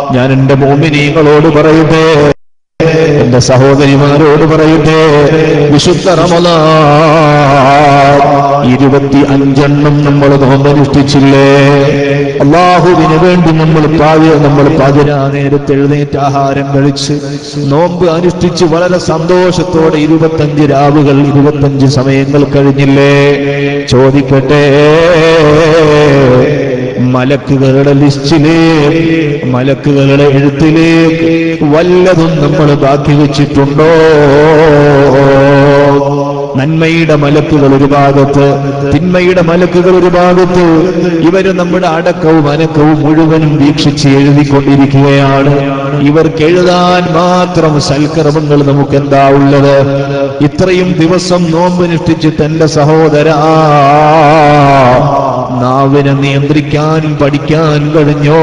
ഞാൻ എന്റെ മോമിനീങ്ങളോട് പറയട്ടെ. എന്റെ സഹോദരിമാരോട് പറയട്ടെ. വിശുദ്ധ റമദാൻ. ഇരുപത്തി അഞ്ചെണ്ണം നമ്മൾ നോമ്പനുഷ്ഠിച്ചില്ലേ? അള്ളാഹുവിന് വേണ്ടി നമ്മൾ പാതി നമ്മൾ പാതിരാ നേരത്തെ എഴുന്നേറ്റ് ആഹാരം കഴിച്ച് നോമ്പ് അനുഷ്ഠിച്ച് വളരെ സന്തോഷത്തോടെ ഇരുപത്തഞ്ച് രാവുകൾ ഇരുപത്തഞ്ച് സമയങ്ങൾ കഴിഞ്ഞില്ലേ? ചോദിക്കട്ടെ. മലക്കുകളുടെ ലിസ്റ്റിലേക്ക് മലക്കുകളുടെ എഴുത്തിലേക്ക് വല്ലതും നമ്മൾ ബാക്കി വെച്ചിട്ടുണ്ടോ? നന്മയുടെ മലക്കുകൾ ഒരു ഭാഗത്ത് തിന്മയുടെ മലക്കുകൾ ഒരു ഭാഗത്ത്. ഇവർ നമ്മുടെ അടക്കവും അനക്കവും മുഴുവനും വീക്ഷിച്ച് എഴുതിക്കൊണ്ടിരിക്കുകയാണ്. ഇവർക്ക് എഴുതാൻ മാത്രം സൽക്കർമ്മങ്ങൾ നമുക്ക് എന്താ ഉള്ളത്? ഇത്രയും ദിവസം നോമ്പ് നിഷ്ഠിച്ച് തന്റെ സഹോദരാ നാവിനെ നിയന്ത്രിക്കാൻ പഠിക്കാൻ കഴിഞ്ഞോ?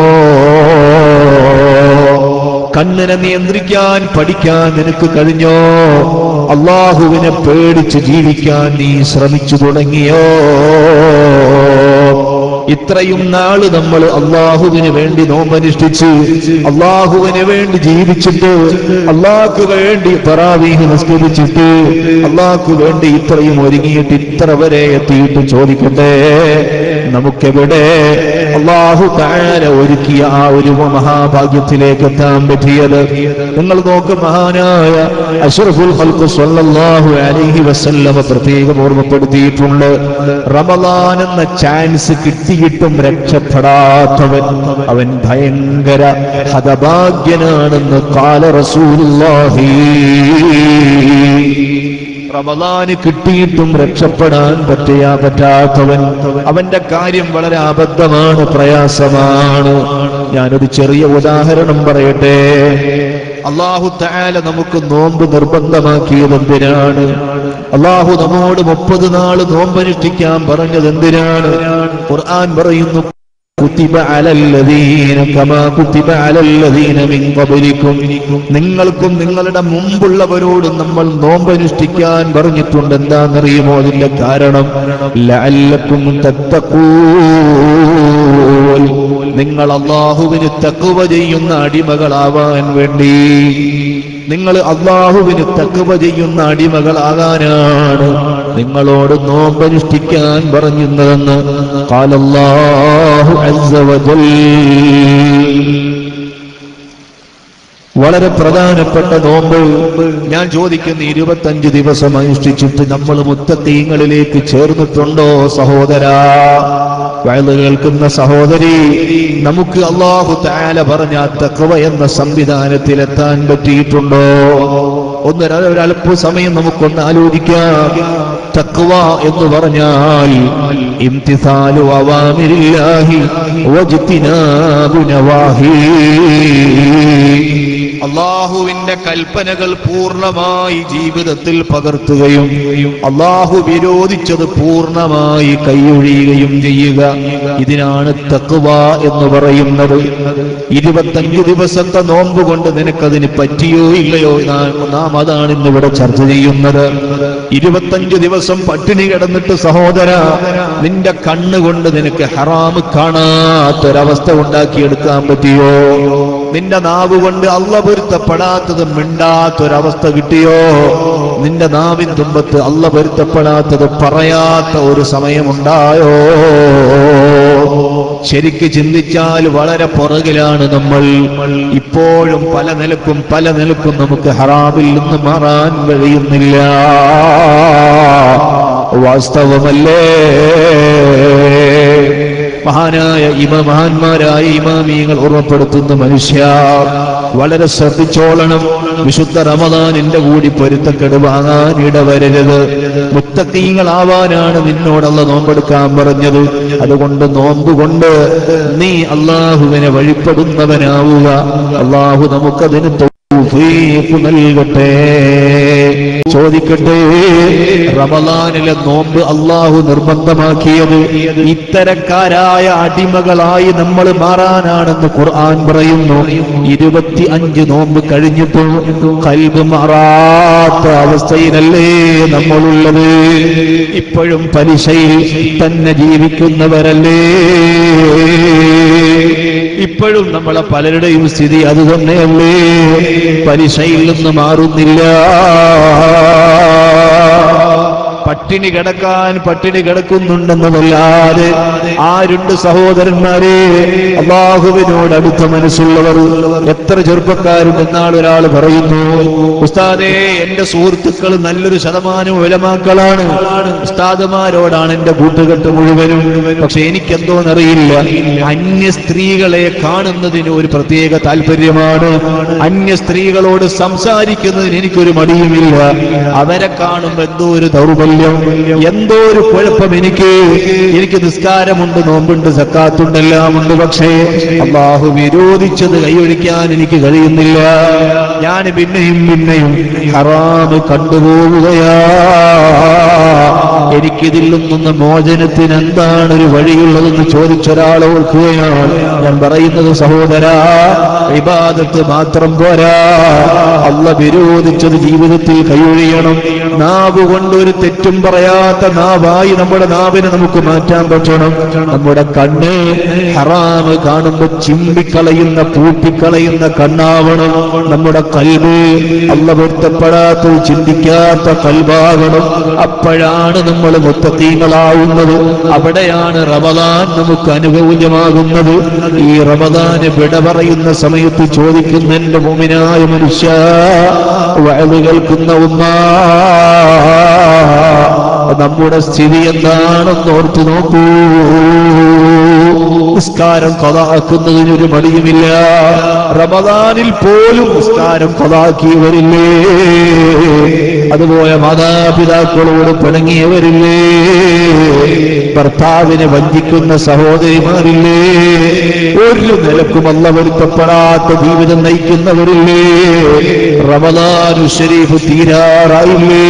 കണ്ണിനെ നിയന്ത്രിക്കാൻ പഠിക്കാൻ നിനക്ക് കഴിഞ്ഞോ? അള്ളാഹുവിനെ പേടിച്ച് ജീവിക്കാൻ നീ ശ്രമിച്ചു തുടങ്ങിയോ? ഇത്രയും നാൾ നമ്മൾ അള്ളാഹുവിന് വേണ്ടി നോമ്പനുഷ്ഠിച്ച് അള്ളാഹുവിന് വേണ്ടി ജീവിച്ചിട്ട് അള്ളാഹ്ക്ക് വേണ്ടി പറാവീഹ് നിസ്കരിച്ചിട്ട് അള്ളാഹ്ക്ക് വേണ്ടി ഇത്രയും ഒരുങ്ങിയിട്ട് ഇത്ര വരെ എത്തിയിട്ട് ചോദിക്കട്ടെ? നമുക്കെവിടെ അള്ളാഹു താര ഒരുക്കിയ ആ ഒരു മഹാഭാഗ്യത്തിലേക്ക് എത്താൻ പറ്റിയത്? നിങ്ങൾ നോക്ക് മഹാനായ അഷ്റഫുൽ ഹൽക്കു സല്ലല്ലാഹു അലൈഹി വസല്ലമ പ്രത്യേകം ഓർമ്മപ്പെടുത്തിയിട്ടുണ്ട്. റമദാൻ എന്ന ചാൻസ് കിട്ടിയിട്ടും രക്ഷപ്പെടാത്തവൻ അവൻ ഭയങ്കര ഹതഭാഗ്യനാണെന്ന് കാല റസൂലുള്ളാഹി. റമദാന് കിട്ടിയിട്ടും രക്ഷപ്പെടാൻ പറ്റിയാ പറ്റാത്തവൻ അവന്റെ കാര്യം വളരെ അബദ്ധമാണ് പ്രയാസമാണ്. ഞാനൊരു ചെറിയ ഉദാഹരണം പറയട്ടെ. അള്ളാഹു താല നമുക്ക് നോമ്പ് നിർബന്ധമാക്കിയത് എന്തിനാണ്? അള്ളാഹു നമ്മോട് മുപ്പത് നാൾ നോമ്പനുഷ്ഠിക്കാൻ പറഞ്ഞത് എന്തിനാണ്? ഖുർആൻ പറയുന്നു നിങ്ങൾക്കും നിങ്ങളുടെ മുമ്പുള്ളവരോടും നമ്മൾ നോമ്പനുഷ്ഠിക്കാൻ പറഞ്ഞിട്ടുണ്ട്. എന്താണെന്നറിയുമോ അതിന്റെ കാരണം? ലഅല്ലക്കും തത്തഖൂൻ. നിങ്ങൾ അള്ളാഹുവിന് തക്കുവ ചെയ്യുന്ന അടിമകളാവാൻ വേണ്ടി. നിങ്ങൾ അള്ളാഹുവിന് തക്കുവ ചെയ്യുന്ന അടിമകളാകാനാണ്. നിങ്ങളോട് നോമ്പനുഷ്ഠിക്കാൻ പറഞ്ഞിരുന്നതെന്ന് വളരെ പ്രധാനപ്പെട്ട നോമ്പ്. ഞാൻ ചോദിക്കുന്ന ഇരുപത്തഞ്ച് ദിവസം അനുഷ്ഠിച്ചിട്ട് നമ്മൾ മുത്തത്തീങ്ങളിലേക്ക് ചേർന്നിട്ടുണ്ടോ സഹോദര? വയലു കേൾക്കുന്ന സഹോദരി നമുക്ക് അള്ളാഹു താല പറഞ്ഞ തക്കവ എന്ന സംവിധാനത്തിലെത്താൻ പറ്റിയിട്ടുണ്ടോ? ഒന്ന് ഒരല്പ സമയം നമുക്കൊന്ന് ആലോചിക്കാം. തക്വ എന്ന് പറഞ്ഞാൽ ഇംതിസാലു അവാമിരില്ലാഹി വജ്തിനാബു നവാഹി. അള്ളാഹുവിന്റെ കൽപ്പനകൾ പൂർണമായി ജീവിതത്തിൽ പകർത്തുകയും അള്ളാഹു വിരോധിച്ചത് പൂർണമായി കൈയൊഴിയുകയും ചെയ്യുക. ഇതിനാണ് തക്കുവ എന്ന് പറയുന്നത്. ഇരുപത്തഞ്ച് ദിവസത്തെ നോമ്പ് കൊണ്ട് നിനക്കതിന് പറ്റിയോ ഇല്ലയോ നാം- അതാണ് ഇന്ന് ഇവിടെ ചർച്ച ചെയ്യുന്നത്. ഇരുപത്തഞ്ച് ദിവസം പട്ടിണി കിടന്നിട്ട് സഹോദര നിന്റെ കണ്ണുകൊണ്ട് നിനക്ക് ഹറാമ് കാണാത്തൊരവസ്ഥ ഉണ്ടാക്കിയെടുക്കാൻ പറ്റിയോ? നിന്റെ നാവ് കൊണ്ട് അള്ള പൊരുത്തപ്പെടാത്തത് മിണ്ടാത്തൊരവസ്ഥ കിട്ടിയോ? നിന്റെ നാവിൻ തുമ്പത്ത് അള്ള പൊരുത്തപ്പെടാത്തത് പറയാത്ത ഒരു സമയമുണ്ടായോ? ശരിക്ക് ചിന്തിച്ചാൽ വളരെ പുറകിലാണ് നമ്മൾ. ഇപ്പോഴും പല നിലക്കും പല നിലക്കും നമുക്ക് ഹറാബിൽ നിന്ന് മാറാൻ കഴിയുന്നില്ല. വാസ്തവമല്ലേ? മഹാനായ ഇമ മഹാന്മാരായ ഇമാമിയങ്ങൾ ഓർമ്മപ്പെടുത്തുന്ന മനുഷ്യ വളരെ ശ്രദ്ധിച്ചോളണം. വിശുദ്ധ റമദാനിന്റെ കൂടി പൊരുത്തക്കെട് വാങ്ങാൻ ഇടവരരുത്. മുത്തക്കീങ്ങളാവാനാണ് നിന്നോടുള്ള നോമ്പെടുക്കാൻ പറഞ്ഞത്. അതുകൊണ്ട് നോമ്പുകൊണ്ട് നീ അള്ളാഹുവിനെ വഴിപ്പെടുന്നവനാവുക. അള്ളാഹു നമുക്കതിന് തൗഫീഖ് നൽകട്ടെ. ചോദിക്കട്ടെ റമദാനിലെ നോമ്പ് അള്ളാഹു നിർബന്ധമാക്കിയത് ഇത്തരക്കാരായ അടിമകളായി നമ്മൾ മാറാനാണെന്ന് ഖുർആൻ പറയുന്നു. ഇരുപത്തി അഞ്ച് നോമ്പ് കഴിഞ്ഞിട്ടും കൽബ് മാറാത്ത അവസ്ഥയിലല്ലേ നമ്മളുള്ളത്? ഇപ്പോഴും പലിശയിൽ തന്നെ ജീവിക്കുന്നവരല്ലേ? ഇപ്പോഴും നമ്മളെ പലരുടെയും സ്ഥിതി അത് തന്നെയല്ലേ പലിശയിൽ നിന്ന് മാറുന്നില്ല. പട്ടിണി കിടക്കാൻ പട്ടിണി കിടക്കുന്നുണ്ടെന്നതല്ലാതെ ആ രണ്ട് സഹോദരന്മാരെ? അള്ളാഹുവിനോട് അടുത്ത മനസ്സുള്ളവർ. എത്ര ചെറുപ്പക്കാരും എന്നാൾ ഒരാൾ പറയുന്നു. ഉസ്താദേ എന്റെ സുഹൃത്തുക്കൾ നല്ലൊരു ശതമാനം ഉലമാക്കളാണ്. ഉസ്താദുമാരോടാണ് എന്റെ കൂട്ടുകെട്ട് മുഴുവനും. പക്ഷെ എനിക്കെന്തോന്നറിയില്ല. അന്യ സ്ത്രീകളെ കാണുന്നതിന് ഒരു പ്രത്യേക താല്പര്യമാണ്. അന്യ സ്ത്രീകളോട് സംസാരിക്കുന്നതിന് എനിക്കൊരു മടിയുമില്ല. അവരെ കാണുമ്പോ എന്തോ ഒരു ദൗർബല്യം. എന്തോ ഒരു കുഴപ്പം എനിക്ക്. എനിക്ക്. നിസ്കാരമുണ്ട് നോമ്പുണ്ട് സക്കാത്തുണ്ട് എല്ലാം ഉണ്ട് പക്ഷേ അള്ളാഹു വിരോധിച്ചത് കൈയൊഴിക്കാൻ എനിക്ക് കഴിയുന്നില്ല. ഞാൻ പിന്നെയും പിന്നെയും ഹറാമ് കണ്ടുപോവുകയാ. എനിക്കിതിൽ നിന്നും മോചനത്തിന് എന്താണ് ഒരു വഴിയുള്ളതെന്ന് ചോദിച്ചൊരാൾ ഓർക്കുകയാണ്. ഞാൻ പറയുന്നത് സഹോദര വിവാദത്ത് മാത്രം പോരാ. അല്ല വിരോധിച്ചത് ജീവിതത്തിൽ കൈയൊഴിയണം. നാവ് കൊണ്ട് ഒരു തെറ്റും പറയാത്ത നാവായി നമ്മുടെ നാവിനെ നമുക്ക് മാറ്റാൻ പറ്റണം. നമ്മുടെ കണ്ണ് ഹറാമ് കാണുമ്പോ ചിമ്പിക്കളയുന്ന പൂട്ടിക്കളയുന്ന കണ്ണാവണം. നമ്മുടെ കൽവ് അല്ല പൊരുത്തപ്പെടാത്ത ചിന്തിക്കാത്ത കൽവാകണം അപ്പോഴാണ് നമ്മൾ മുത്തീങ്ങളാവുന്നത് അവിടെയാണ് റമദാൻ നമുക്ക് അനുകൂല്യമാകുന്നത്. ഈ റമദാന് വിട പറയുന്ന സമയത്ത് ചോദിക്കുന്ന എന്റെ മുമിനായ മനുഷ്യ വയത് കേൾക്കുന്ന ഉമ്മ നമ്മുടെ സ്ഥിതി എന്താണെന്ന് ഓർത്തു നോക്കൂ. നിസ്കാരം കൊതാക്കുന്നതിന് ഒരു മടിയുമില്ല. റമദാനിൽ പോലും നിസ്കാരം കൊതാക്കിയവരില്ലേ അതുപോലെ മാതാപിതാക്കളോട് പിണങ്ങിയവരില്ലേ? ഭർത്താവിനെ വഞ്ചിക്കുന്ന സഹോദരിമാരില്ലേ? ഒരു നിലക്കും അല്ല വരുത്തപ്പെടാത്ത ജീവിതം നയിക്കുന്നവരില്ലേ? റമദാനു ഷരീഫ് തീരാറായില്ലേ?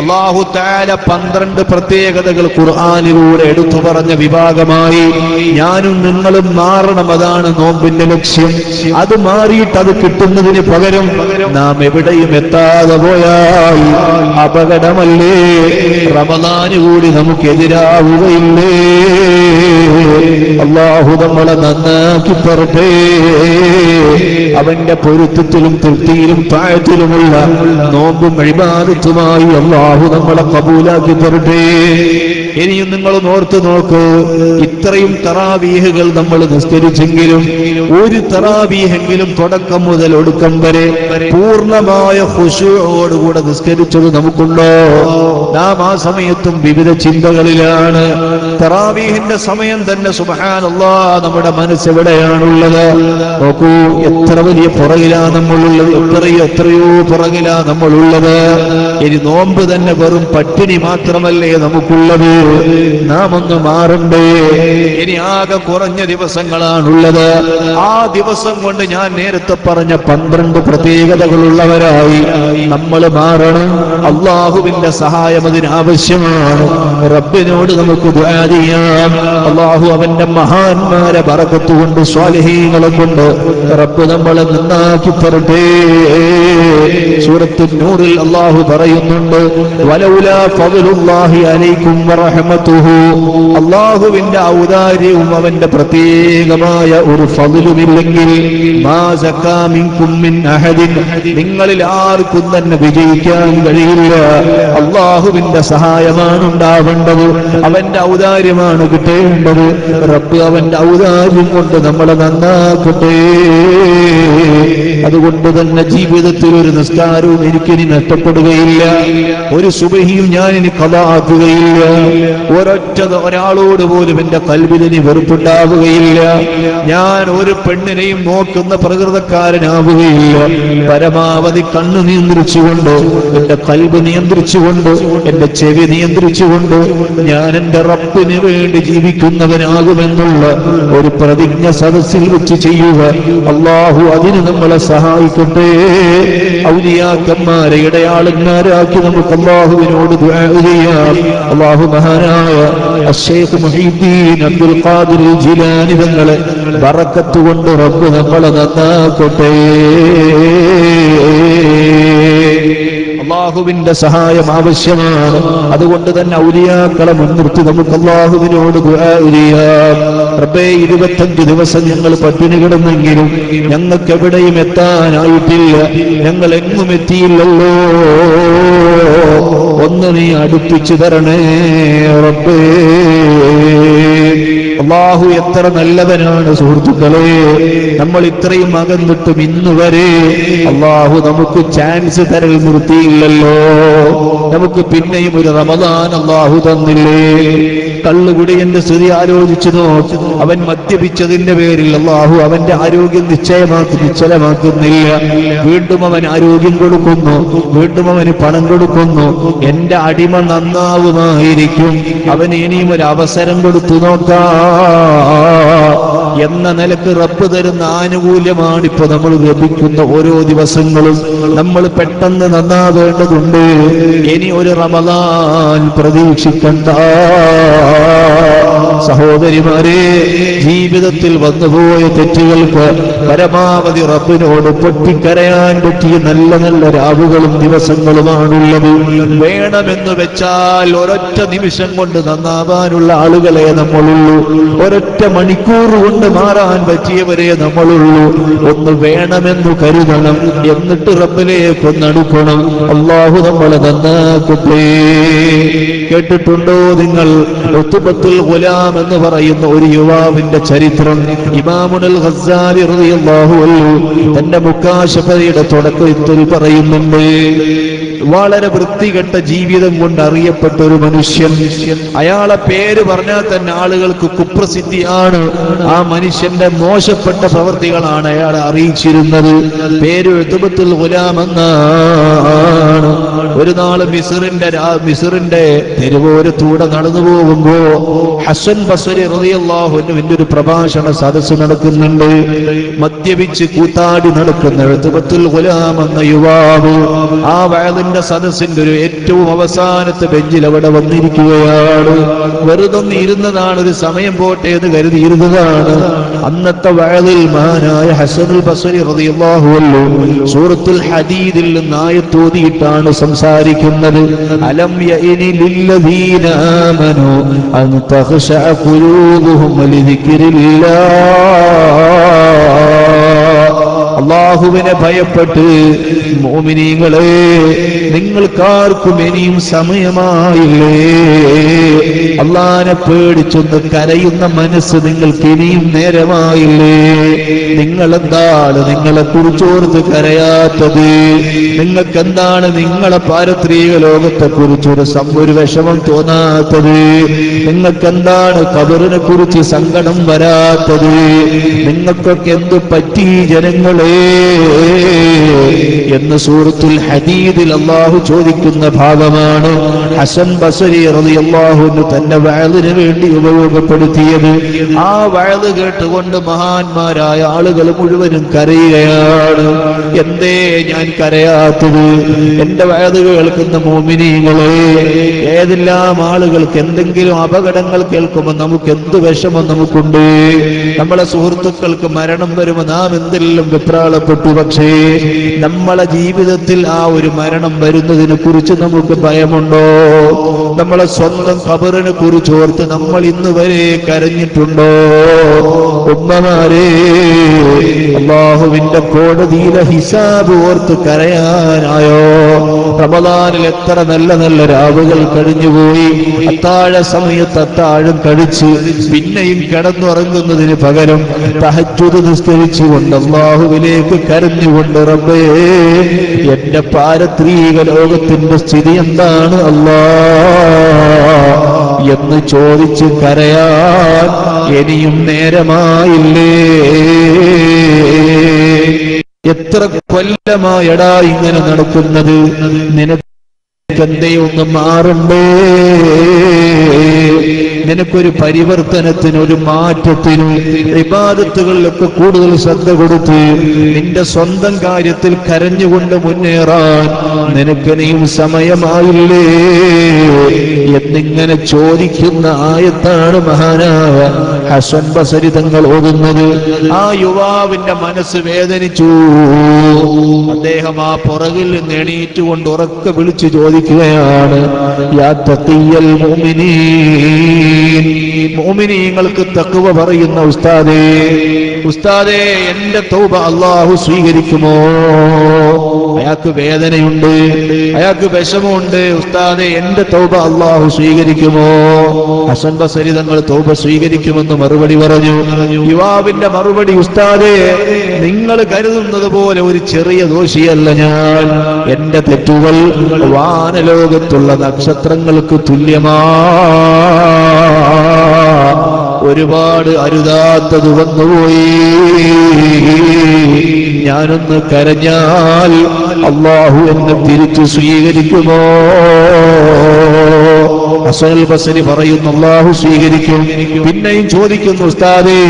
അള്ളാഹു താല പന്ത്രണ്ട് പ്രത്യേകതകൾ ഖുർആാനിലൂടെ എടുത്തു പറഞ്ഞ വിഭാഗമായി ഞാനും നിങ്ങളും മാറണം അതാണ് നോമ്പിന്റെ ലക്ഷ്യം. അത് മാറിയിട്ട് അത് കിട്ടുന്നതിന് പകരം നാം എവിടെയും എത്താതെ പോയാൽ അപകടമല്ലേ? റമദാന് കൂടി നമുക്കെതിരാവുകയില്ലേ അള്ളാഹു നമ്മളെ നന്നാക്കി തരട്ടെ അവന്റെ പൊരുത്തത്തിലും തൃപ്തിയിലും താഴത്തിലുമുള്ള നോമ്പും അഴിമാനത്തുമായി അള്ളാഹു നമ്മളെ കബൂലാക്കി തരട്ടെ ഇനിയും നിങ്ങൾ ഓർത്ത് നോക്കൂ. ഇത്രയും തറാവീഹുകൾ നമ്മൾ നിസ്കരിച്ചെങ്കിലും ഒരു തറാവീഹെങ്കിലും തുടക്കം മുതൽ ഒടുക്കം വരെ പൂർണമായ ഹുഷയോടുകൂടെ നിസ്കരിച്ചത് നമുക്കുണ്ടോ? നാം ആ സമയത്തും വിവിധ ചിന്തകളിലാണ്. തറാവീഹിന്റെ സമയം തന്നെ സുബഹാനല്ലാ നമ്മുടെ മനസ്സ് എവിടെയാണുള്ളത് നോക്കൂ എത്ര വലിയ പുറകിലാ നമ്മളുള്ളത്. എത്രയോ എത്രയോ പുറകിലാ നമ്മളുള്ളത്. ഇനി നോമ്പ് തന്നെ വെറും പട്ടിണി മാത്രമല്ലേ നമുക്കുള്ളത്? നാം ഒന്ന് മാറണ്ടേ. ഇനി ആകെ കുറഞ്ഞ ദിവസങ്ങളാണുള്ളത്. ആ ദിവസം കൊണ്ട് ഞാൻ നേരത്തെ പറഞ്ഞ പന്ത്രണ്ട് പ്രത്യേകതകളുള്ളവരായി നമ്മൾ മാറണം. അള്ളാഹുവിന്റെ സഹായം അതിനാവശ്യമാണ്. റബ്ബിനോട് നമുക്ക് ചെയ്യാം. അള്ളാഹു അവന്റെ മഹാന്മാരെ പറക്കത്തുകൊണ്ട് കൊണ്ട് സ്വാലിഹീങ്ങളെ കൊണ്ട് റബ്ബ് നമ്മളെ നന്നാക്കി തരട്ടെ. സൂറത്തിൽ നൂറിൽ അള്ളാഹു പറയുന്നുണ്ട് വലൗലാ ഫضലുല്ലാഹി അലൈക്കും വറഹ്മത്തുഹു അള്ളാഹുവിന്റെ ഔദാര്യവും അവന്റെ പ്രത്യേകമായ ഒരു ഫതിലുമില്ലെങ്കിൽ നിങ്ങളിൽ ആർക്കും തന്നെ വിജയിക്കാൻ കഴിയില്ല. അള്ളാഹുവിന്റെ സഹായമാണ് ഉണ്ടാവേണ്ടത് അവന്റെ ഔദാര്യമാണ് കിട്ടേണ്ടത്. റബ്ബ് അവന്റെ ഔദാര്യം കൊണ്ട് നമ്മളെ നന്നാക്കട്ടെ. അതുകൊണ്ട് തന്നെ ജീവിതത്തിൽ ഒരു നിസ്കാരവും എനിക്കിനി നഷ്ടപ്പെടുകയില്ല. ഒരു സുബഹിയും ഞാനിനി കഥ കഥാക്കുകയില്ല ഒരൊറ്റ ഒരാളോട് പോലും എന്റെ കൽവിന് വെറുപ്പുണ്ടാവുകയില്ല. ഞാൻ ഒരു പെണ്ണിനെയും നോക്കുന്ന പ്രകൃതക്കാരനാവുകയില്ല. പരമാവധി കണ്ണു നിയന്ത്രിച്ചുകൊണ്ട് എന്റെ കൽബ് നിയന്ത്രിച്ചുകൊണ്ട് എന്റെ ചെവി നിയന്ത്രിച്ചുകൊണ്ട് ഞാൻ എന്റെ റപ്പിന് വേണ്ടി ജീവിക്കുന്നവനാകുമെന്നുള്ള ഒരു പ്രതിജ്ഞ സദസ്സിൽ വെച്ച് ചെയ്യുക. അള്ളാഹു അതിന് നമ്മളെ സഹായിക്കട്ടെ. ഔലിയാക്കന്മാരെ ഇടയാളന്മാരാക്കി നമുക്ക് അള്ളാഹുവിനോട് ചെയ്യാം. അള്ളാഹു മഹാനായ അഷേഖ് മുഹീദ്ദീൻ അബ്ദുൽ ഖാദിർ ജിലാനി തങ്ങളെ ബറക്കത്ത് കൊണ്ട് റബ്ബ് നമ്മളെ നന്നാക്കട്ടെ. അള്ളാഹുവിന്റെ സഹായം ആവശ്യമാണ്. അതുകൊണ്ട് തന്നെ ഔലിയാക്കളെ മുൻനിർത്തി നമുക്ക് അള്ളാഹുവിനോട് റബ്ബേ ഇരുപത്തഞ്ച് ദിവസം ഞങ്ങൾ പട്ടിണി കിടന്നെങ്കിലും ഞങ്ങൾക്ക് എവിടെയും എത്താനായിട്ടില്ല. ഞങ്ങൾ എങ്ങും എത്തിയില്ലല്ലോ. ഒന്ന് നീ അടുപ്പിച്ചു തരണേ റബ്ബേ. അള്ളാഹു എത്ര നല്ലവനാണ് സുഹൃത്തുക്കളെ. നമ്മൾ ഇത്രയും അകന്നിട്ടും ഇന്നുവരെ അള്ളാഹു നമുക്ക് ചാൻസ് തരൽ നിർത്തിയില്ലല്ലോ. നമുക്ക് പിന്നെയും ഒരു റമദാൻ അള്ളാഹു തന്നില്ലേ? കള്ളുകുടിയന്റെ സ്ഥിതി ആലോചിച്ചു നോക്ക് അവൻ മദ്യപിച്ചതിന്റെ പേരിൽ അള്ളാഹു അവന്റെ ആരോഗ്യം നിശ്ചയമാക്കി നിശ്ചലമാക്കുന്നില്ല. വീണ്ടും അവൻ ആരോഗ്യം കൊടുക്കുന്നു. വീണ്ടും അവന് പണം കൊടുക്കുന്നു. എന്റെ അടിമ നന്നാവുമായിരിക്കും. അവൻ ഇനിയും ഒരു അവസരം കൊടുത്തു നോക്കാം. എന്ന നിലയ്ക്ക് റബ്ബ് തരുന്ന ആനുകൂല്യമാണ് ഇപ്പൊ നമ്മൾ ലഭിക്കുന്ന ഓരോ ദിവസങ്ങളും. നമ്മൾ പെട്ടെന്ന് നന്നാവേണ്ടതുണ്ട്. ഇനി ഒരു റമദാൻ പ്രതീക്ഷിക്കണ്ട. സഹോദരിമാരെ ജീവിതത്തിൽ വന്നുപോയ തെറ്റുകൾക്ക് പരമാവധി റബ്ബിനോട് പൊട്ടിക്കരയാൻ പറ്റിയ നല്ല നല്ല രാവുകളും ദിവസങ്ങളുമാണുള്ളത്. വേണമെന്ന് വെച്ചാൽ ഒരൊറ്റ നിമിഷം കൊണ്ട് നന്നാവാനുള്ള ആളുകളെ നമ്മളുള്ളൂ. ഒരൊറ്റ മണിക്കൂർ കൊണ്ട് മാറാൻ പറ്റിയവരെ നമ്മളുള്ളൂ. ഒന്ന് വേണമെന്ന് കരുതണം. എന്നിട്ട് റബ്ബിലേക്ക് ഒന്നടുക്കണം അള്ളാഹു നമ്മളെ നന്നാക്കട്ടെ. കേട്ടിട്ടുണ്ടോ നിങ്ങൾ? ഒത്തുപത്തുൽ ഗുലാം എന്ന് പറയുന്ന ഒരു യുവാവിന്റെ ചരിത്രം. ഇമാമുൽ ഖസാലി റളിയല്ലാഹു അൻഹു തന്റെ മുക്കാശപതിയുടെ തുടക്കത്തിൽ പറയുന്നുണ്ട്. വളരെ വൃത്തികെട്ട ജീവിതം കൊണ്ട് അറിയപ്പെട്ട ഒരു മനുഷ്യൻ. അയാളെ പേര് പറഞ്ഞാൽ തന്നെ ആളുകൾക്ക് കുപ്രസിദ്ധിയാണ്. ആ മനുഷ്യന്റെ മോശപ്പെട്ട പ്രവൃത്തികളാണ് അയാൾ അറിയിച്ചിരുന്നത്. പേര് എത്തുപത്തിൽ ഗുലാമെന്ന്. ഒരു നാൾ മിസറിന്റെ മിസറിന്റെ തെരുവോരത്തൂടെ നടന്നു പോകുമ്പോ ഹസൻ ബസരി റതിയല്ലാഹുവിന്റെ ഒരു പ്രഭാഷണ സദസ്സ് നടക്കുന്നുണ്ട് മദ്യപിച്ച് കൂത്താടി നടക്കുന്ന എഴുത്തുപത്തിൽ ഗുലാം എന്ന യുവാവ് ആ വയലിന്റെ സദസ്സിന്റെ ഒരു ഏറ്റവും അവസാനത്തെ ബെഞ്ചിൽ അവിടെ വന്നിരിക്കുകയാണ്. വെറുതൊന്ന് ഇരുന്നതാണ് ഒരു സമയം പോട്ടെ എന്ന് കരുതിയിരുന്നതാണ് അന്നത്തെ വയലിൽ മഹാനായ ഹസനുൽ ബസരി റളിയല്ലാഹു അൻഹു സൂറത്തുൽ ഹദീദിൽ നിന്നായ ആയത്തോതിയിട്ടാണ് സംസാരിക്കുന്നത് അലം യഇനി ലില്ലദീന ആമനു അൻ തഖ്ശഅ ഖുലൂബുഹും ലിദിക്രില്ലാഹ് അള്ളാഹുവിനെ ഭയപ്പെട്ട് മോമിനീങ്ങളെ നിങ്ങൾക്കാർക്കും ഇനിയും സമയമായില്ലേ? അള്ളാനെ പേടിച്ചൊന്ന് കരയുന്ന മനസ്സ് നിങ്ങൾക്ക് ഇനിയും നേരമായില്ലേ? നിങ്ങളെന്താണ് നിങ്ങളെ കുറിച്ചോർത്ത് കരയാത്തത്? നിങ്ങൾക്ക് എന്താണ് നിങ്ങളെ പാരത്രിക ലോകത്തെ കുറിച്ചൊരു ഒരു വിഷമം തോന്നാത്തത്? നിങ്ങൾക്ക് എന്താണ് കബറിനെ കുറിച്ച് സങ്കടം വരാത്തത്? നിങ്ങൾക്കൊക്കെ എന്ത് പറ്റി ജനങ്ങളെ? എന്ന് സൂറത്തുൽ ഹദീദിൽ അള്ളാഹു ചോദിക്കുന്ന ഭാഗമാണ് ഹസൻ ബസരി റളിയല്ലാഹുവിന് തന്റെ വയലിന് വേണ്ടി ഉപയോഗപ്പെടുത്തിയത്. ആ വയൽ കേട്ടുകൊണ്ട് മഹാന്മാരായ ആളുകൾ മുഴുവനും കരയുകയാണ്. എന്തേ ഞാൻ കരയാത്തത്? എന്റെ വയത് കേൾക്കുന്ന മോമിനികളെ ഏതെല്ലാം ആളുകൾക്ക് എന്തെങ്കിലും അപകടങ്ങൾ കേൾക്കുമ്പോൾ നമുക്ക് എന്ത് വിഷമം നമുക്കുണ്ട്? നമ്മളെ സുഹൃത്തുക്കൾക്ക് മരണം വരുമ്പോൾ നാം എന്തെല്ലാം വെപ്രാളപ്പെട്ടു പക്ഷേ നമ്മളെ ജീവിതത്തിൽ ആ ഒരു മരണം വരുന്നതിനെ കുറിച്ച് നമുക്ക് ഭയമുണ്ടോ? നമ്മളെ സ്വന്തം ഖബറിനെ കുറിച്ച് ഓർത്ത് നമ്മൾ ഇന്ന് വരെ കരഞ്ഞിട്ടുണ്ടോ? ഉമ്മമാരെ അള്ളാഹുവിന്റെ കോടതിയിലെ ഹിസാബ് ഓർത്ത് കരയാനായോ? റമദാനിൽ എത്ര നല്ല നല്ല രാവുകൾ കഴിഞ്ഞുപോയി. അത്താഴ സമയത്ത് അത്താഴം കഴിച്ച് പിന്നെയും കിടന്നുറങ്ങുന്നതിന് പകരം തഹജ്ജുദ് നിസ്കരിച്ചുകൊണ്ട് അള്ളാഹുവിലേക്ക് കരഞ്ഞുകൊണ്ട് റബ്ബേ എന്റെ പാരത്രീക ലോകത്തിന്റെ സ്ഥിതി എന്താണ്? അല്ലാ എന്ന് ചോദിച്ച് കരയാൻ ഇനിയും നേരമായില്ലേ? എത്ര കൊല്ലമായടാ ഇങ്ങനെ നടക്കുന്നത്? നിനക്കെന്തേ ഒന്ന് മാറണ്ടേ നിനക്കൊരു പരിവർത്തനത്തിന് ഒരു മാറ്റത്തിന് വിവാദത്തുകളിലൊക്കെ കൂടുതൽ ശ്രദ്ധ കൊടുത്ത് നിന്റെ സ്വന്തം കാര്യത്തിൽ കരഞ്ഞുകൊണ്ട് മുന്നേറാൻ നിനക്കിനിയും സമയമായില്ലേ എന്നിങ്ങനെ ചോദിക്കുന്ന ആയത്താണ് മഹാനായ ഹസൻ ബസരി തങ്ങൾ ഓതുന്നത്. ആ യുവാവിന്റെ മനസ്സ് വേദനിച്ചു. അദ്ദേഹം ആ പുറകിൽ നിന്ന് എണീറ്റുകൊണ്ട് ഉറക്കെ വിളിച്ചു ചോദിക്കുകയാണ് മുഅ്മിനീൻ. മോമിനീങ്ങൾക്ക് തക്കുവ പറയുന്ന ഉസ്താദേ ഉസ്താദേ എന്റെ തൗബ അള്ളാഹു സ്വീകരിക്കുമോ? അയാൾക്ക് വേദനയുണ്ട് അയാൾക്ക് വിഷമമുണ്ട്. ഉസ്താദെ എന്റെ തൗബ അള്ളാഹു സ്വീകരിക്കുമോ? ഹസൻ ബസരി തങ്ങൾ തൗബ സ്വീകരിക്കുമെന്ന് മറുപടി പറഞ്ഞു. യുവാവിന്റെ മറുപടി ഉസ്താദെ നിങ്ങൾ കരുതുന്നത് പോലെ ഒരു ചെറിയ ദോഷിയല്ല ഞാൻ. എന്റെ തെറ്റുകൾ വാനലോകത്തുള്ള നക്ഷത്രങ്ങൾക്ക് തുല്യമാ. ഒരുപാട് അരുതാത്തത് വന്നുപോയി. ഞാനൊന്ന് കരഞ്ഞാൽ അള്ളാഹു എന്നെ തിരിച്ചു സ്വീകരിക്കുമോ? ഹസനൽ ബസരി പറയുന്നു അള്ളാഹു സ്വീകരിക്കും. പിന്നെയും ചോദിക്കുന്നു ഉസ്താദേ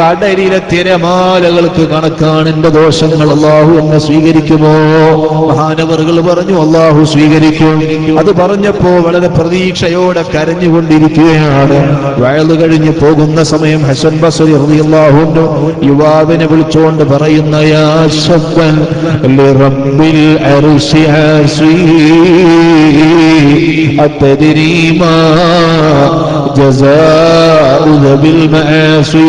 കടലിലെ തിരമാലകൾക്ക് കണക്കാണ് എന്റെ ദോഷങ്ങൾ. അള്ളാഹു എന്നെ സ്വീകരിക്കുമോ? മഹാനവറുകൾ പറഞ്ഞു അള്ളാഹു സ്വീകരിക്കും. അത് പറഞ്ഞപ്പോ വളരെ പ്രതീക്ഷയോടെ കരഞ്ഞുകൊണ്ടിരിക്കുകയാണ്. വയൽ കഴിഞ്ഞു പോകുന്ന സമയം ഹസൻ ബസരി റളിയല്ലാഹുവിന്റെ യുവാവിനെ വിളിച്ചുകൊണ്ട് പറയുന്ന യാ ശബ്ബൻ ലിറബ്ബിൽ അർശി അത്തദ്രി മാ ജസാഉ ദബിൽ മആസി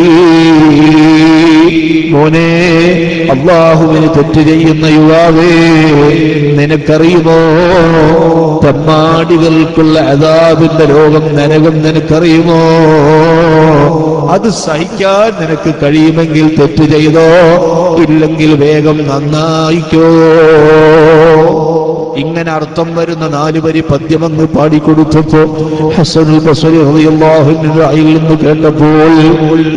മോനെ അള്ളാഹുവിന് തെറ്റ് ചെയ്യുന്ന യുവാവേ നിനക്കറിയുമോ? തമ്മാടികൾക്കുള്ള അതാബിന്റെ രോഗം നരകം നിനക്കറിയുമോ? അത് സഹിക്കാൻ നിനക്ക് കഴിയുമെങ്കിൽ തെറ്റ് ചെയ്തോ? ഇല്ലെങ്കിൽ വേഗം നന്നായിക്കോ? ഇങ്ങനെ അർത്ഥം വരുന്ന നാല് വരി പദ്യമങ്ങ് പാടിക്കൊടുത്തപ്പോ നിന്ന് കേട്ടപ്പോൾ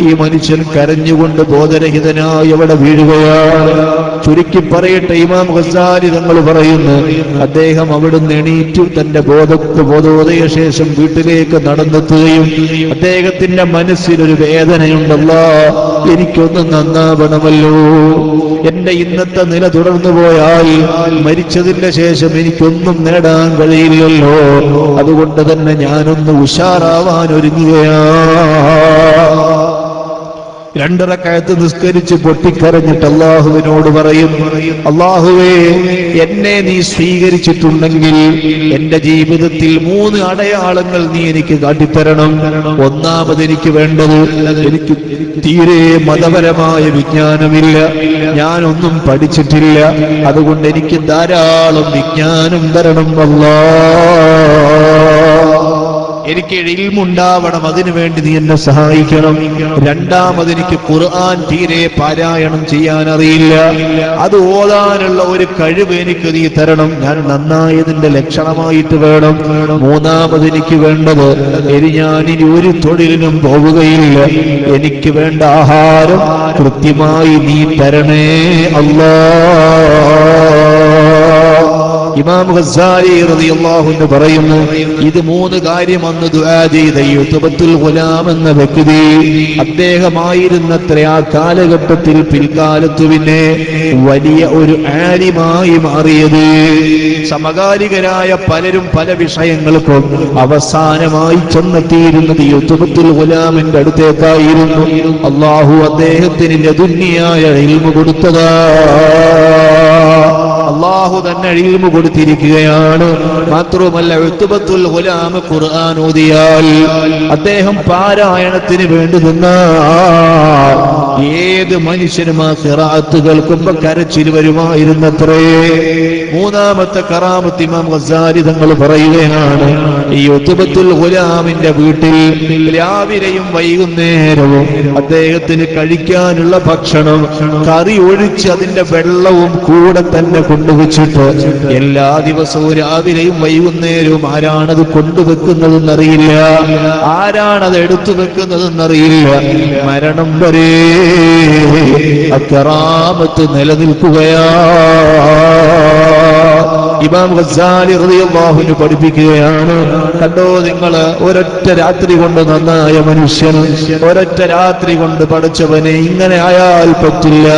ഈ മനുഷ്യൻ കരഞ്ഞുകൊണ്ട് ബോധരഹിതനായി അവിടെ വീഴുകയാണ്. ചുരുക്കി പറയട്ടെ ഇമാം ഹസാരി തങ്ങൾ പറയുന്നു അദ്ദേഹം അവിടുന്ന് എണീറ്റു തന്റെ ബോധത്ത് ബോധോദയ ശേഷം വീട്ടിലേക്ക് നടന്നെത്തുകയും അദ്ദേഹത്തിന്റെ മനസ്സിൽ ഒരു വേദനയുണ്ടല്ലോ എനിക്കൊന്ന് നന്നാവണമല്ലോ. എന്റെ ഇന്നത്തെ നില തുടർന്നു പോയാൽ മരിച്ചതിന്റെ ശേഷം എനിക്കൊന്നും നേടാൻ കഴിയില്ലല്ലോ അതുകൊണ്ട് തന്നെ ഞാനൊന്ന് ഉഷാറാവാൻ ഒരുങ്ങുകയാണ് രണ്ടിറക്കയത്ത് നിസ്കരിച്ച് പൊട്ടിക്കരഞ്ഞിട്ട് അള്ളാഹുവിനോട് പറയും അള്ളാഹുവേ എന്നെ നീ സ്വീകരിച്ചിട്ടുണ്ടെങ്കിൽ എന്റെ ജീവിതത്തിൽ മൂന്ന് അടയാളങ്ങൾ നീ എനിക്ക് കാട്ടിത്തരണം. ഒന്നാമത് എനിക്ക് വേണ്ടത് എനിക്ക് തീരെ മതപരമായ വിജ്ഞാനമില്ല. ഞാനൊന്നും പഠിച്ചിട്ടില്ല. അതുകൊണ്ട് എനിക്ക് ധാരാളം വിജ്ഞാനം തരണം അല്ലാ എനിക്ക് ഇൽമുണ്ടാവണം അതിനു വേണ്ടി നീ എന്നെ സഹായിക്കണം. രണ്ടാമത് എനിക്ക് ഖുർആൻ തീരെ പാരായണം ചെയ്യാൻ അറിയില്ല അത് ഓതാനുള്ള ഒരു കഴിവ് എനിക്ക് നീ തരണം. ഞാൻ നന്നായതിന്റെ ലക്ഷണമായിട്ട് വേണം. മൂന്നാമത് എനിക്ക് വേണ്ടത് ഇനി ഞാൻ ഇനി ഒരു തൊഴിലിനും പോവുകയില്ല. എനിക്ക് വേണ്ട ആഹാരം കൃത്യമായി നീ തരണേ അല്ലാ ഇമാം ഗസ്സാലി റളിയല്ലാഹു അൻഹു പറയുന്നു ഇത് മൂന്ന് കാര്യം അന്ന് ദുആ ചെയ്ത യുതുബത്തുൽ ഗുലാം എന്ന വ്യക്തി അദ്ദേഹമായിരുന്നത്ര ആ കാലഘട്ടത്തിൽ പിൽക്കാലത്തു പിന്നെ വലിയ ഒരു ആലിമായി മാറിയത്. സമകാലികരായ പലരും പല വിഷയങ്ങൾക്കും അവസാനമായി ചെന്നെത്തിയിരുന്നത് യുതബത്തുൽ ഗുലാമിന്റെ അടുത്തേക്കായിരുന്നു. അള്ളാഹു അദ്ദേഹത്തിന് ലതുന്യായ ഇൽമ കൊടുത്തതാ. അള്ളാഹു തന്നെ ഇൽമു കൊടുത്തിരിക്കുകയാണ്. മാത്രവുമല്ല എഴുത്തുപത്തുൽ ഹുലാമ ഖുർആൻ ഓതിയാൽ അദ്ദേഹം പാരായണത്തിന് വേണ്ടി നിന്നാൽ ഏത് മനുഷ്യനും ആ ഖിറാഅത്ത് കേൾക്കുമ്പോ കരച്ചിൽ വരുമായിരുന്നത്രേ. മൂന്നാമത്തെ കറാമത്ത് ഇമാം തങ്ങൾ പറയുകയാണ് ഈ ഒത്തുബത്തുൽ ഗുലാമിന്റെ വീട്ടിൽ രാവിലെയും വൈകുന്നേരവും അദ്ദേഹത്തിന് കഴിക്കാനുള്ള ഭക്ഷണം കറി ഒഴിച്ച് അതിന്റെ വെള്ളവും കൂടെ തന്നെ കൊണ്ടുവച്ചിട്ട് എല്ലാ ദിവസവും രാവിലെയും വൈകുന്നേരവും ആരാണത് കൊണ്ടുവെക്കുന്നതെന്നറിയില്ല ആരാണത് എടുത്തു വെക്കുന്നതെന്നറിയില്ല മരണം വരെ അക്കറാമത്ത് നിലനിൽക്കുകയാ. ഇമാം ഗസാലി റളിയല്ലാഹുവിന് പഠിപ്പിക്കുകയാണ്. കണ്ടോ നിങ്ങൾ ഒരൊറ്റ രാത്രി കൊണ്ട് നന്നായ മനുഷ്യൻ ഒരൊറ്റ രാത്രി കൊണ്ട് പഠിച്ചവനെ ഇങ്ങനെ ആയാൽ പറ്റില്ല.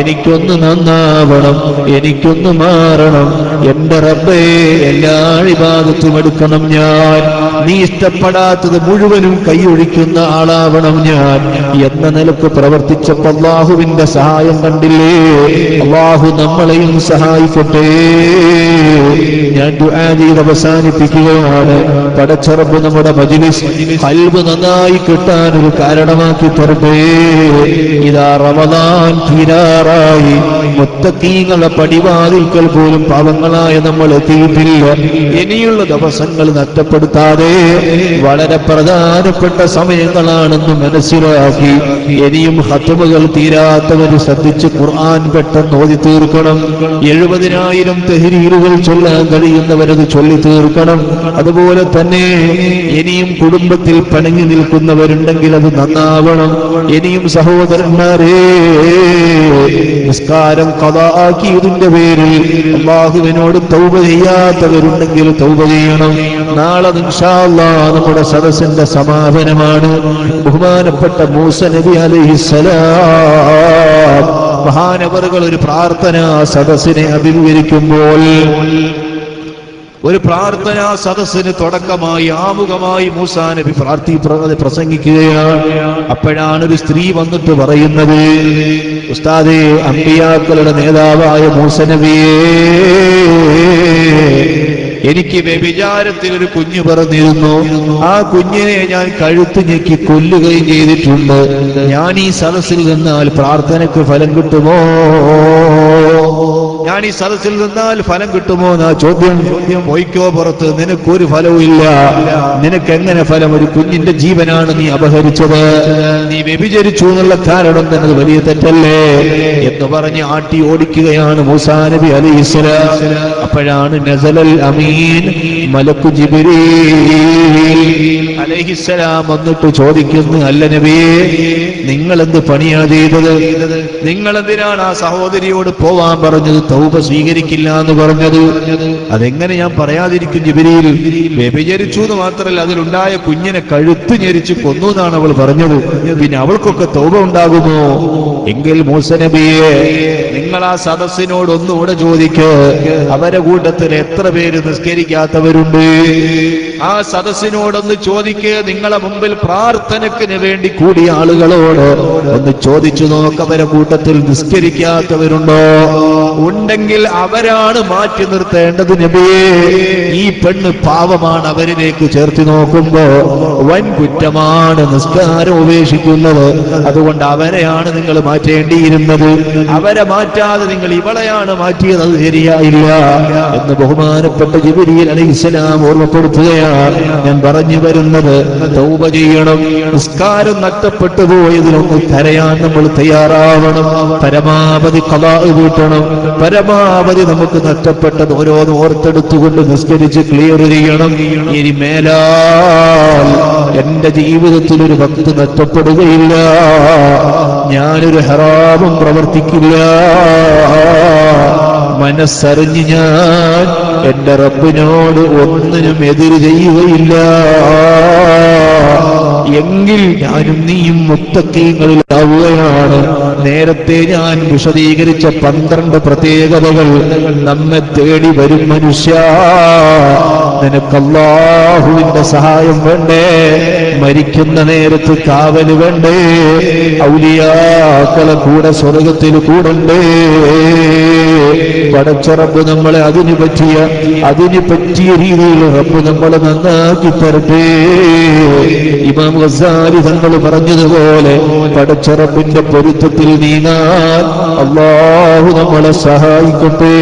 എനിക്കൊന്ന് നന്നാവണം എനിക്കൊന്ന് മാറണം. എന്റെ റബ്ബേ എല്ലാ ഇബാദത്തും എടുക്കണം ഞാൻ. നീ ഇഷ്ടപ്പെടാത്തത് മുഴുവനും കൈയൊഴിക്കുന്ന ആളാവണം ഞാൻ. എന്ന നിലയ്ക്ക് പ്രവർത്തിച്ചപ്പോ അള്ളാഹുവിന്റെ സഹായം കണ്ടില്ലേ? അള്ളാഹു നമ്മളെയും സഹായിക്കട്ടെ. ഞാൻ ദുആ ചെയ്ത് അവസാനിപ്പിക്കുകയാണ്. പടച്ചറബ് നമ്മുടെ മജിലിസ് കൽബ് നന്നായി കിട്ടാൻ ഒരു കാരണമാക്കി തരട്ടെ. ഇതാ റമദാൻ തീരാറായി. മുത്തക്കീങ്ങളെ പടിവാതിൽക്കൽ പോലും പാവങ്ങളായ നമ്മൾ എത്തിയിട്ടില്ല. ഇനിയുള്ള ദിവസങ്ങൾ നഷ്ടപ്പെടുത്താതെ വളരെ പ്രധാനപ്പെട്ട സമയങ്ങളാണെന്ന് മനസ്സിലാക്കി. ഇനിയും ഹത്തുമകൾ തീരാത്തവർ ശ്രദ്ധിച്ച് ഖുർആൻ പെട്ടെന്ന് ഓതി തീർക്കണം എഴുപതിനായിരം തെഹരീലുകൾ ചൊല്ലാൻ കഴിയുന്നവരത് ചൊല്ലി തീർക്കണം. അതുപോലെ തന്നെ ഇനിയും കുടുംബത്തിൽ പണിഞ്ഞു നിൽക്കുന്നവരുണ്ടെങ്കിൽ അത് നന്നാവണം. ഇനിയും സഹോദരന്മാരെ നിസ്കാരം കഥാക്കിയതിന്റെ പേരിൽ അള്ളാഹുവിനോട് തൗബ ചെയ്യാത്തവരുണ്ടെങ്കിൽ തൗബ ചെയ്യണം. നാളെ അല്ലാഹ് നമ്മുടെ സദസ്സിന്റെ സമാപനമാണ്. ബഹുമാനപ്പെട്ട മൂസ നബി അലൈഹിസ്സലാം മഹാനവറുകൾ ഒരു പ്രാർത്ഥനാ സദസ്സിനെ അഭിമുഖീകരിക്കുമ്പോൾ ഒരു പ്രാർത്ഥനാ സദസ്സിന് തുടക്കമായി ആമുഖമായി മൂസാ നബി പ്രാർത്ഥി പ്രസംഗിക്കുകയാണ്. അപ്പോഴാണ് ഒരു സ്ത്രീ വന്നിട്ട് പറയുന്നത് ഉസ്താദെ അമ്പിയാക്കളുടെ നേതാവായ മൂസ നബിയേ എനിക്ക് വ്യഭിചാരത്തിൽ ഒരു കുഞ്ഞ് പറഞ്ഞിരുന്നു. ആ കുഞ്ഞിനെ ഞാൻ കഴുത്ത് ഞെക്കി കൊല്ലുകയും ചെയ്തിട്ടുണ്ട്. ഞാൻ ഈ സദസ്സിൽ നിന്നാൽ പ്രാർത്ഥനയ്ക്ക് ഫലം കിട്ടുമോ? ഞാൻ ഈ സദസ്സിൽ നിന്നാൽ ഫലം കിട്ടുമോ എന്നാ ചോദ്യം. പോയിക്കോ പുറത്ത് നിനക്കൊരു ഫലവും ഇല്ല. നിനക്ക് എങ്ങനെ ഫലം? ഒരു കുഞ്ഞിന്റെ ജീവനാണ് നീ അപഹരിച്ചത്. നീ വ്യഭിചരിച്ചു എന്നുള്ള കാരണം തന്നെ വലിയ തെറ്റല്ലേ? എന്ന് പറഞ്ഞ് ആട്ടി ഓടിക്കുകയാണ് മൂസാ നബി ഇസ്ലാം അപ്പോഴാണ് നസലൽ അമീൻ മലക്കു ജിബിരി അലഹിസ്സലാം വന്നിട്ട് ചോദിക്കുന്നു അല്ല നബിയെ നിങ്ങൾ എന്ത് പണിയാ ചെയ്തത്? നിങ്ങൾ എന്തിനാണ് ആ സഹോദരിയോട് പോവാൻ പറഞ്ഞത്? തൗബ സ്വീകരിക്കില്ല എന്ന് പറഞ്ഞത്. അതെങ്ങനെ ഞാൻ പറയാതിരിക്കും ജിബിരിയിൽ വ്യഭിചരിച്ചു എന്ന് മാത്രമല്ല അതിലുണ്ടായ കുഞ്ഞിനെ കഴുത്ത് ഞെരിച്ച് കൊന്നു എന്നാണ് അവൾ പറഞ്ഞത്. പിന്നെ അവൾക്കൊക്കെ തൗബ ഉണ്ടാകുമോ? എങ്കിൽ മൂസനബിയെ നിങ്ങൾ ആ സദസ്സിനോട് ഒന്നുകൂടെ ചോദിക്ക്. അവരെ കൂട്ടത്തിൽ എത്ര പേര് നിസ്കരിക്കാത്തവരുണ്ട്? ആ സദസ്സിനോടൊന്ന് ചോദിക്ക്. നിങ്ങളെ മുമ്പിൽ പ്രാർത്ഥനക്കിന് വേണ്ടി കൂടിയ ആളുകളോട് ഒന്ന് ചോദിച്ചു നോക്കവരെ കൂട്ടത്തിൽ നിസ്കരിക്കാത്തവരുണ്ടോ? ഉണ്ടെങ്കിൽ അവരാണ് മാറ്റി നിർത്തേണ്ടത് നബിയേ. ഈ പെണ്ണ് പാവമാണ് അവരിലേക്ക് ചേർത്തി നോക്കുമ്പോ വൻ കുറ്റമാണ് നിസ്കാരം ഉപേക്ഷിക്കുന്നത്. അതുകൊണ്ട് അവരെയാണ് നിങ്ങൾ മാറ്റേണ്ടിയിരുന്നത്. അവരെ മാറ്റാതെ നിങ്ങൾ ഇവളെയാണ് മാറ്റിയത് അത് ശരിയായില്ല എന്ന് ബഹുമാനപ്പെട്ട ജിബിരിയിൽ അലൈഹിസ്സലാം ഓർമ്മപ്പെടുത്തുകയാണ്. ഞാൻ പറഞ്ഞു വരുന്നത് തൗബ ചെയ്യണം. നിസ്കാരം നഷ്ടപ്പെട്ടു പോയതിലൊന്ന് കരയാൻ നമ്മൾ തയ്യാറാവണം. പരമാവധി കലാ വീട്ടണം പരമാവധി നമുക്ക് നഷ്ടപ്പെട്ടത് ഓരോന്ന് ഓർത്തെടുത്തുകൊണ്ട് നിസ്കരിച്ച് ക്ലിയർ ചെയ്യണം. ഇനി മേലാൽ എന്റെ ജീവിതത്തിൽ ഒരു ഭക്തി നഷ്ടപ്പെടുകയില്ല. ഞാനൊരു ഹറാമും പ്രവർത്തിക്കില്ല. മനസ്സറിഞ്ഞ് ഞാൻ എന്റെ റബ്ബിനോട് ഒന്നിനും എതിര് ചെയ്യുകയില്ല. എങ്കിൽ ഞാനും നീയും മുത്തക്കീങ്ങളിലാവുകയാണ്. നേരത്തെ ഞാൻ വിശദീകരിച്ച പന്ത്രണ്ട് പ്രത്യേകതകൾ നമ്മെ തേടി വരും മനുഷ്യ. നിനക്കല്ലാഹുവിന്റെ സഹായം വേണ്ടേ? മരിക്കുന്ന നേരത്ത് കാവൽ വേണ്ടേ? ഔലിയാക്കളെ കൂടെ സ്വർഗത്തിൽ കൂടണ്ടേ? പടച്ചറബ് നമ്മളെ അതിന് പറ്റിയ അതിന് പറ്റിയ രീതിയിൽ റബ്ബ് നമ്മളെ നന്നാക്കി തരട്ടെ. ഇമാം ഗസാലി തങ്ങൾ പറഞ്ഞതുപോലെ പടച്ചറബിന്റെ പൊരുത്തത്തിൽ നീങ്ങാൻ അള്ളാഹു നമ്മളെ സഹായിക്കട്ടെ.